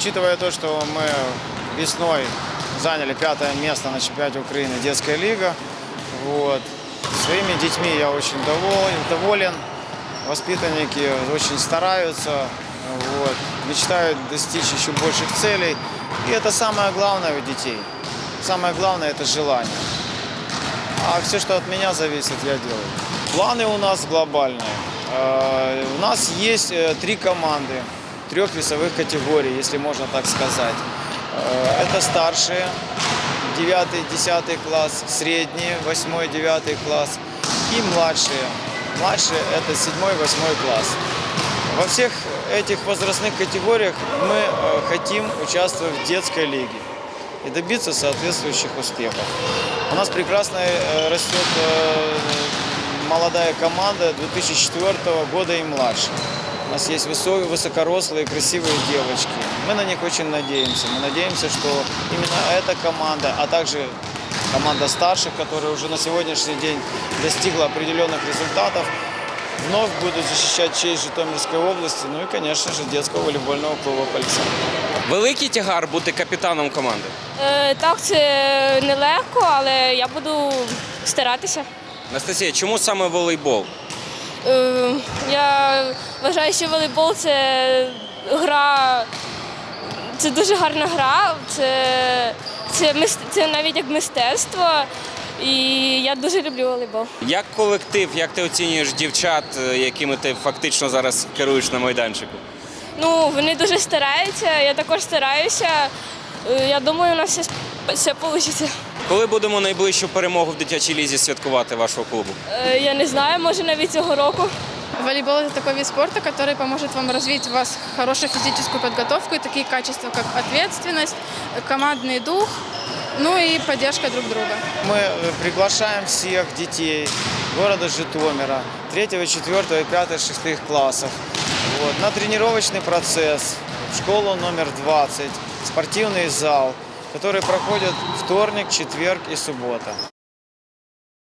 Учитывая то, что мы весной заняли пятое место на чемпионате Украины детская лига, вот, своими детьми я очень доволен, доволен. Воспитанники очень стараются, вот, мечтают достичь еще больших целей. И это самое главное у детей. Самое главное – это желание. А все, что от меня зависит, я делаю. Планы у нас глобальные. Э, У нас есть э, три команды трех весовых категорий, если можно так сказать. Э, Это старшие, 9-10 класс, средние, 8-9 класс и младшие. Младшие – это 7-8 класс. Во всех этих возрастных категориях мы э, хотим участвовать в детской лиге и добиться соответствующих успехов. У нас прекрасно э, растет молодая команда 2004 года и младше. У нас есть высокие, высокорослые, красивые девочки. Мы на них очень надеемся. Мы надеемся, что именно эта команда, а также команда старших, которая уже на сегодняшний день достигла определенных результатов, вновь будут защищать честь Житомирской области, ну и, конечно же, детского волейбольного клуба «Пальца». Великий тягар бути капітаном команди. Е, Так, це нелегко, але я буду старатися. Анастасія, чому саме волейбол? Е, Я вважаю, що волейбол це гра, це дуже гарна гра, це, це, це навіть як мистецтво. І я дуже люблю волейбол. Як колектив, як ти оцінюєш дівчат, е, якими ти фактично зараз керуєш на майданчику? Ну, вони дуже стараються, я також стараюся. Е, Я думаю, у нас все, все вийде. Коли будемо найближчу перемогу в дитячій лізі святкувати вашого клубу? Е, Я не знаю, може навіть цього року. Волейбол – это такой вид спорта, который поможет вам развить в вас хорошую физическую подготовку и такие качества, как ответственность, командный дух, ну и поддержка друг друга. Мы э, приглашаем всех детей города Житомира 3, 4, 5, 6 классов вот, на тренировочный процесс в школу номер 20, спортивный зал, который проходят вторник, четверг и суббота.